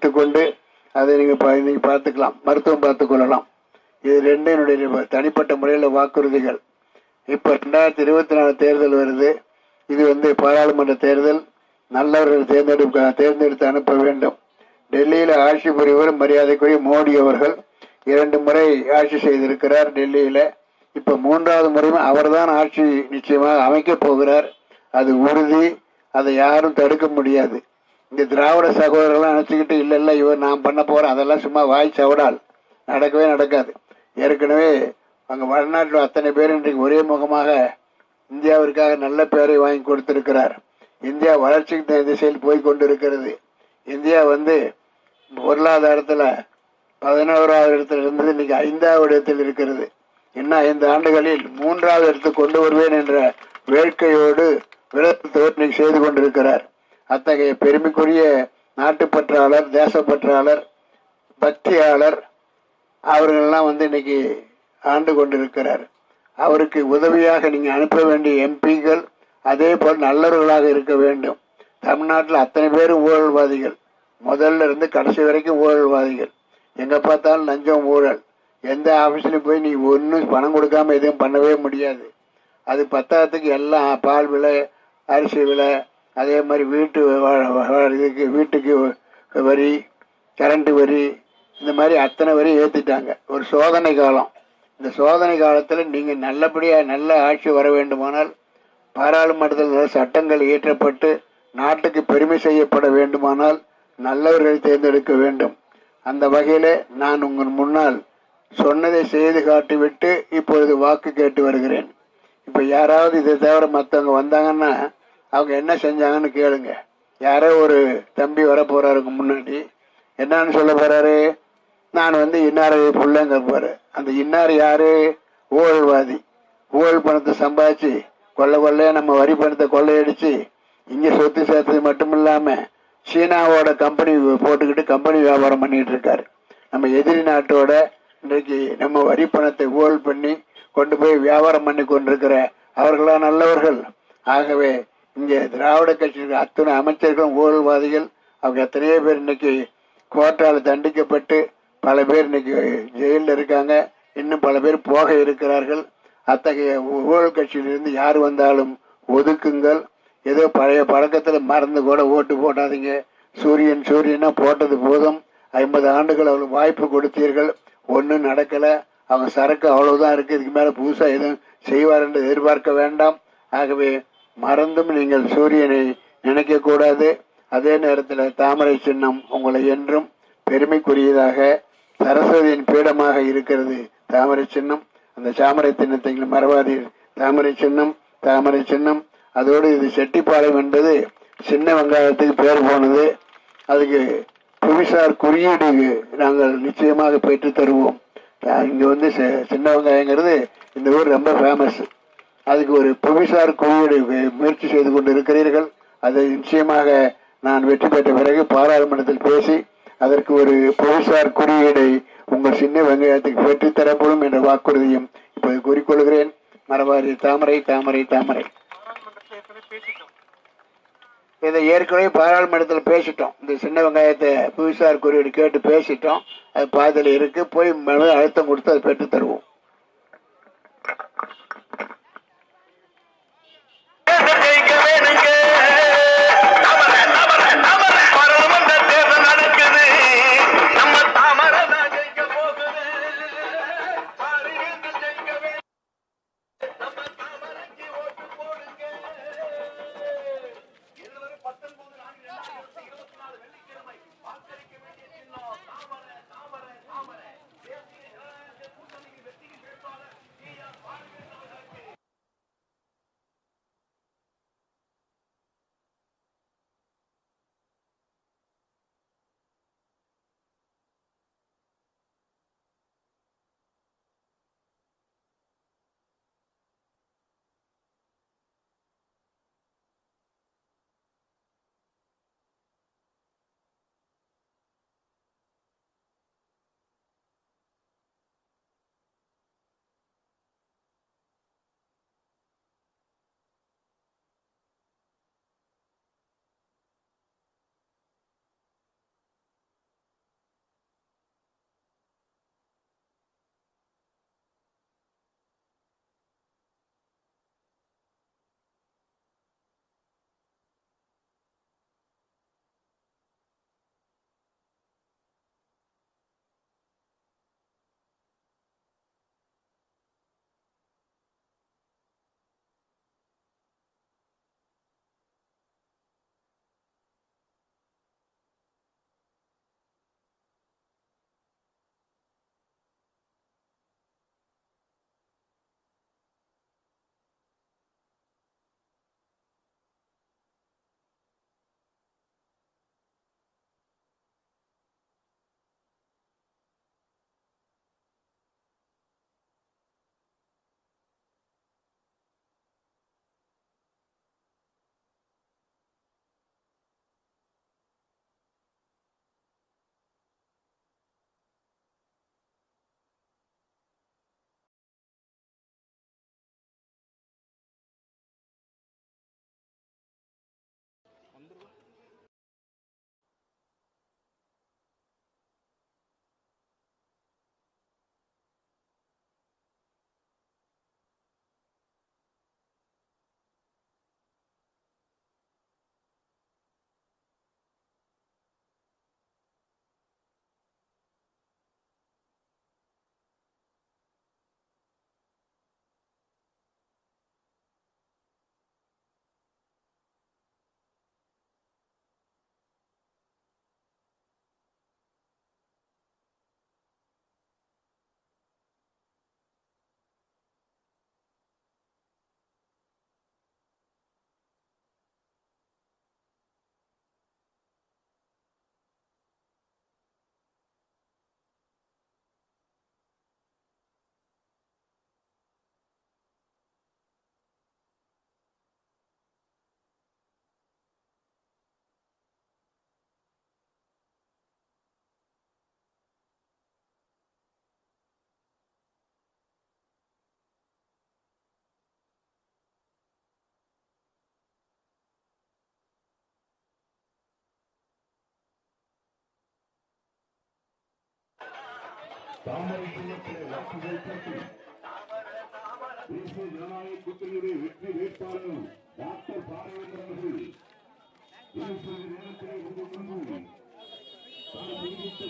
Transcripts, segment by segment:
வைத்துக்கொண்டு அதை நீங்கள் நீங்கள் பார்த்துக்கலாம். மருத்துவம் பார்த்துக்கொள்ளலாம் இது ரெண்டு என்னுடைய தனிப்பட்ட முறையில் வாக்குறுதிகள். இப்போ ரெண்டாயிரத்தி இருபத்தி நாலு தேர்தல் வருது. இது வந்து பாராளுமன்ற தேர்தல். நல்லவர்கள் தேர்ந்தெடுக்க தேர்ந்தெடுத்து அனுப்ப வேண்டும். டெல்லியில் ஆட்சி புரிவர் மரியாதைக்குரிய மோடி அவர்கள் இரண்டு முறை ஆட்சி செய்திருக்கிறார் டெல்லியில். இப்போ மூன்றாவது முறையும் அவர்தான் ஆட்சி நிச்சயமாக அமைக்கப் போகிறார். அது உறுதி. அதை யாரும் தடுக்க முடியாது. இந்த திராவிட சகோதரர்கள்லாம் நினச்சிக்கிட்டு இல்லை இல்லை இவர் நான் பண்ண போகிறேன் அதெல்லாம் சும்மா வாய் சவடால். நடக்கவே நடக்காது. ஏற்கனவே அங்கே வடநாட்டில் அத்தனை பேர் இன்றைக்கு ஒரே முகமாக இந்தியாவிற்காக நல்ல பெயரை வாங்கி கொடுத்திருக்கிறார். இந்தியா வளர்ச்சிக்கு திசையில் போய் கொண்டிருக்கிறது. இந்தியா வந்து பொருளாதாரத்தில் பதினோராவது இடத்துல இருந்தது இன்னைக்கு ஐந்தாவது இடத்தில் இருக்கிறது. இன்னும் ஐந்து ஆண்டுகளில் மூன்றாவது இடத்துக்கு கொண்டு வருவேன் என்ற வேட்கையோடு விரதத்தோடு இன்னைக்கு செய்து கொண்டிருக்கிறார். அத்தகைய பெருமைக்குரிய நாட்டுப்பற்றாளர் தேசப்பற்றாளர் பக்தியாளர் அவர்களெல்லாம் வந்து இன்னைக்கு ஆண்டு கொண்டிருக்கிறார். அவருக்கு உதவியாக நீங்கள் அனுப்ப வேண்டிய எம்பிக்கள் அதே போல் நல்லவர்களாக இருக்க வேண்டும். தமிழ்நாட்டில் அத்தனை பேரும் ஊழல்வாதிகள். முதல்ல இருந்து கடைசி வரைக்கும் ஊழல்வாதிகள். எங்கே பார்த்தாலும் லஞ்சம் ஊழல். எந்த ஆஃபீஸ்லையும் போய் நீ ஒன்றும் பணம் கொடுக்காம எதுவும் பண்ணவே முடியாது. அது பத்தாயிரத்துக்கு எல்லாம் பால் விலை அரிசி விலை அதே மாதிரி வீட்டு வா- இதுக்கு வீட்டுக்கு வரி கரண்ட்டு வரி இந்த மாதிரி அத்தனை வரி ஏற்றிட்டாங்க ஒரு சோதனை காலம். இந்த சோதனை காலத்தில் நீங்கள் நல்லபடியாக நல்ல ஆட்சி வர வேண்டுமானால் பாராளுமன்றத்தில் சட்டங்கள் இயற்றப்பட்டு நாட்டுக்கு பெருமை செய்யப்பட வேண்டுமானால் நல்லவர்களை தேர்ந்தெடுக்க வேண்டும். அந்த வகையில் நான் உங்கள் முன்னால் சொன்னதை செய்து காட்டிவிட்டு இப்பொழுது வாக்கு கேட்டு வருகிறேன். இப்போ யாராவது இதை தவிர மற்றவங்க வந்தாங்கன்னா அவங்க என்ன செஞ்சாங்கன்னு கேளுங்க. யாரோ ஒரு தம்பி வர போறாருங்க முன்னாடி என்னன்னு சொல்ல போறாரு? நான் வந்து இன்னாரை புள்ளங்க போறேன். அந்த இன்னார் யாரு? ஊழல்வாதி ஊழல் பணத்தை சம்பாதிச்சு கொள்ள கொள்ளையா நம்ம வரி பணத்தை கொள்ளையடிச்சு இங்க சொத்து சேர்த்தது மட்டும் இல்லாம சீனாவோட கம்பெனி போட்டுக்கிட்டு கம்பெனி வியாபாரம் பண்ணிட்டு இருக்காரு. நம்ம எதிரி நாட்டோட இன்றைக்கு நம்ம வரி பணத்தை ஊழல் பண்ணி கொண்டு போய் வியாபாரம் பண்ணி கொண்டிருக்கிற அவர்களா நல்லவர்கள். ஆகவே இங்கே திராவிட கட்சியில் அத்தனை அமைச்சர்களும் ஊழல்வாதிகள் அவங்க எத்தனையோ பேர் இன்னைக்கு கோர்ட்டால் தண்டிக்கப்பட்டு பல பேர் இன்னைக்கு ஜெயிலில் இருக்காங்க. இன்னும் பல பேர் போக இருக்கிறார்கள். அத்தகைய ஊழல் கட்சியிலிருந்து யார் வந்தாலும் ஒதுக்குங்கள். ஏதோ பழைய பழக்கத்தில் மறந்து கூட ஓட்டு போடாதீங்க. சூரியன் சூரியனா போட்டது போதும். ஐம்பது ஆண்டுகள் அவளுக்கு வாய்ப்பு கொடுத்தீர்கள். ஒன்றும் நடக்கலை. அவங்க சரக்கு அவ்வளவுதான் இருக்குது இதுக்கு மேலே புதுசாக எதுவும் செய்வார் என்று எதிர்பார்க்க வேண்டாம். ஆகவே மறந்தும் நீங்கள் சூரியனை நினைக்க கூடாது அதே நேரத்தில் தாமரை சின்னம் உங்களை என்றும் பெருமைக்குரியதாக சரஸ்வதியின் பீடமாக இருக்கிறது. தாமரை சின்னம் அந்த சாமரை சின்னத்தை மறவாதீர். தாமரை சின்னம் தாமரை சின்னம். அதோடு இது செட்டிப்பாளையம் என்பது சின்ன வெங்காயத்துக்கு பேர் போனது. அதுக்கு புவிசார் குறியீடு நாங்கள் நிச்சயமாக பெற்று தருவோம். இங்கே இங்க வந்து சின்ன வெங்காயங்கிறது இந்த ஊர் ரொம்ப ஃபேமஸ் அதுக்கு ஒரு புவிசார் குறியீடு முயற்சி செய்து கொண்டு இருக்கிறீர்கள் அதை நிச்சயமாக நான் வெற்றி பெற்ற பிறகு பாராளுமன்றத்தில் பேசி அதற்கு ஒரு புவிசார் குறியீடை உங்கள் சின்ன வெங்காயத்துக்கு பெற்றுத் தரப்படும் என்ற வாக்குறுதியும் இப்போது கூறிக்கொள்கிறேன். மரபாரி தாமரை தாமரை தாமரை. இதை ஏற்கனவே பாராளுமன்றத்தில் பேசிட்டோம். இந்த சின்ன வெங்காயத்தை புவிசார் குறியீடு கேட்டு பேசிட்டோம். அது பாதையில் இருக்கு. போய் அழுத்தம் கொடுத்து அதை பெற்று தாமரை சின்னத்திலே வாக்குகள் கேட்டு தேசிய ஜனநாயக கூட்டணியுடைய வெற்றி வேட்பாளர் டாக்டர் பாரவேந்தர் அவர்கள் நேரத்திலே உங்கள் முன்பு தான் தெரிவித்த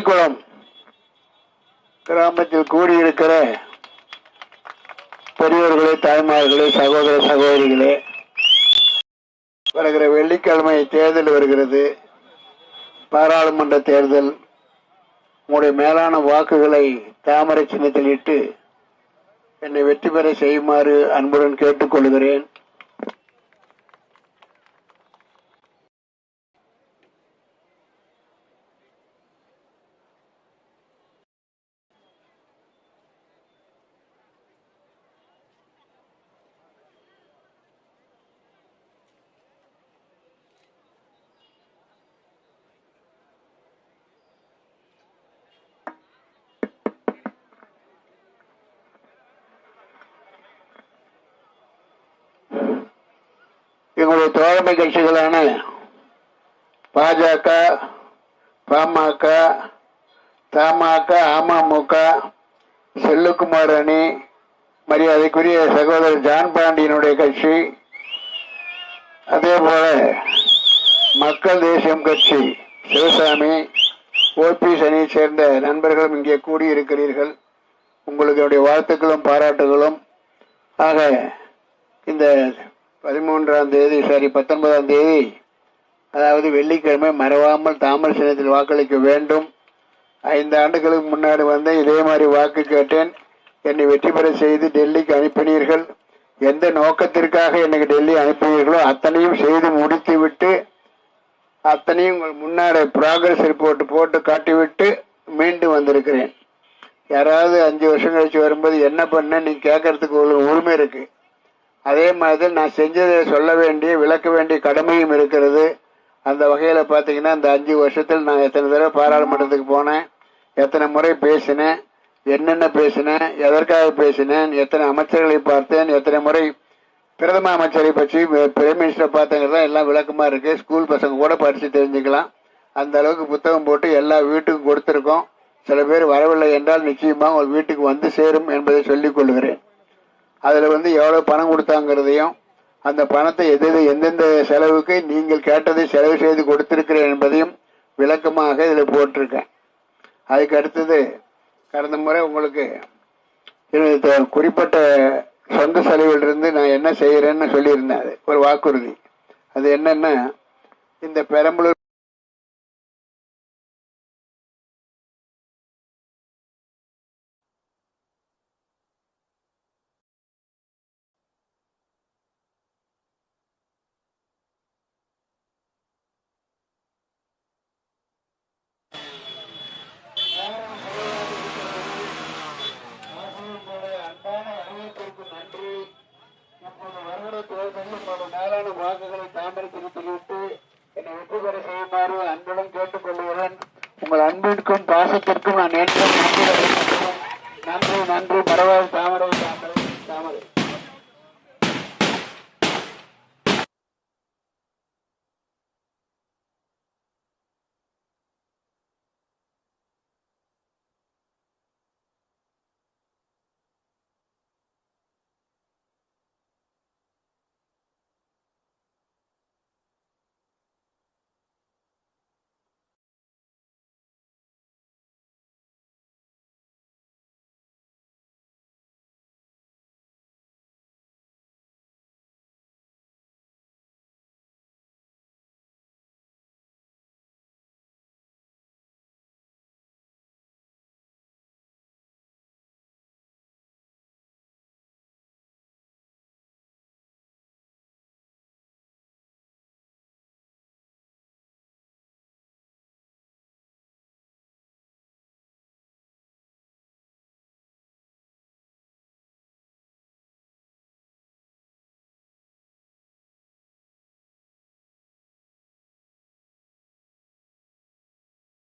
செட்டிக்குளம் கிராமத்தில் கூடியிருக்கிற பெரியவர்களே தாய்மார்களே சகோதர சகோதரிகளே வருகிற வெள்ளிக்கிழமை தேர்தல் வருகிறது. பாராளுமன்ற தேர்தல் உங்களுடைய மேலான வாக்குகளை தாமரை சின்னத்தில் இட்டு என்னை வெற்றி பெற செய்யுமாறு அன்புடன் கேட்டுக்கொள்கிறேன். எங்களுடைய தோழமை கட்சிகளான பாஜக பாமக தமாக அமமுக செல்லுக்குமார் அணி மரியாதைக்குரிய சகோதரர் ஜான் பாண்டியனுடைய கட்சி அதே போல மக்கள் தேசியம் கட்சி சிவசாமி ஓபிஎஸ் அணியை சேர்ந்த நண்பர்களும் இங்கே கூடியிருக்கிறீர்கள். உங்களுடைய வாழ்த்துக்களும் பாராட்டுகளும். ஆக இந்த பதிமூன்றாம் தேதி சாரி பத்தொன்பதாம் தேதி அதாவது வெள்ளிக்கிழமை மறவாமல் தாமரை சின்னத்தில் வாக்களிக்க வேண்டும். ஐந்து ஆண்டுகளுக்கு முன்னாடி வந்தேன் இதே மாதிரி வாக்கு கேட்டேன். என்னை வெற்றி பெற செய்து டெல்லிக்கு அனுப்பினீர்கள். எந்த நோக்கத்திற்காக எனக்கு டெல்லி அனுப்பினீர்களோ அத்தனையும் செய்து முடித்துவிட்டு அத்தனையும் உங்கள் முன்னாடி ப்ராக்ரஸ் ரிப்போர்ட் போட்டு காட்டிவிட்டு மீண்டும் வந்திருக்கிறேன். யாராவது அஞ்சு வருஷம் கழிச்சு வரும்போது என்ன பண்ண நீ கேட்கறதுக்கு உங்களுக்கு உரிமை இருக்குது அதே மாதிரி நான் செஞ்சதை சொல்ல வேண்டிய விளக்க வேண்டிய கடமையும் இருக்கிறது. அந்த வகையில் பார்த்தீங்கன்னா இந்த அஞ்சு வருஷத்தில் நான் எத்தனை தடவை பாராளுமன்றத்துக்கு போனேன் எத்தனை முறை பேசினேன் என்னென்ன பேசினேன் எதற்காக பேசினேன் எத்தனை அமைச்சர்களை பார்த்தேன் எத்தனை முறை பிரதம அமைச்சரை பற்றி பிரைம் மினிஸ்டரை பார்த்தங்கிறதா எல்லாம் விளக்கமாக இருக்குது ஸ்கூல் பசங்க கூட படித்து தெரிஞ்சுக்கலாம். அந்த அளவுக்கு புத்தகம் போட்டு எல்லா வீட்டுக்கும் கொடுத்துருக்கோம். சில பேர் வரவில்லை என்றால் நிச்சயமாக உங்கள் வீட்டுக்கு வந்து சேரும் என்பதை சொல்லிக் கொள்கிறேன். அதில் வந்து எவ்வளோ பணம் கொடுத்தாங்கிறதையும் அந்த பணத்தை எது எது எந்தெந்த செலவுக்கு நீங்கள் கேட்டதை செலவு செய்து கொடுத்திருக்கிறேன் என்பதையும் விளக்கமாக இதில் போட்டிருக்கேன். அதுக்கு அடுத்தது கடந்த முறை உங்களுக்கு குறிப்பிட்ட சொந்த செலவிலிருந்து நான் என்ன செய்கிறேன்னு சொல்லியிருந்தேன். அது ஒரு வாக்குறுதி. அது என்னென்னா இந்த பெரம்பலூர் அன்பிற்கும் பாசத்திற்கும் நான் என்றும் நன்றி நன்றி நன்றி. மறவாது தாமரை தாமரை தாமரை.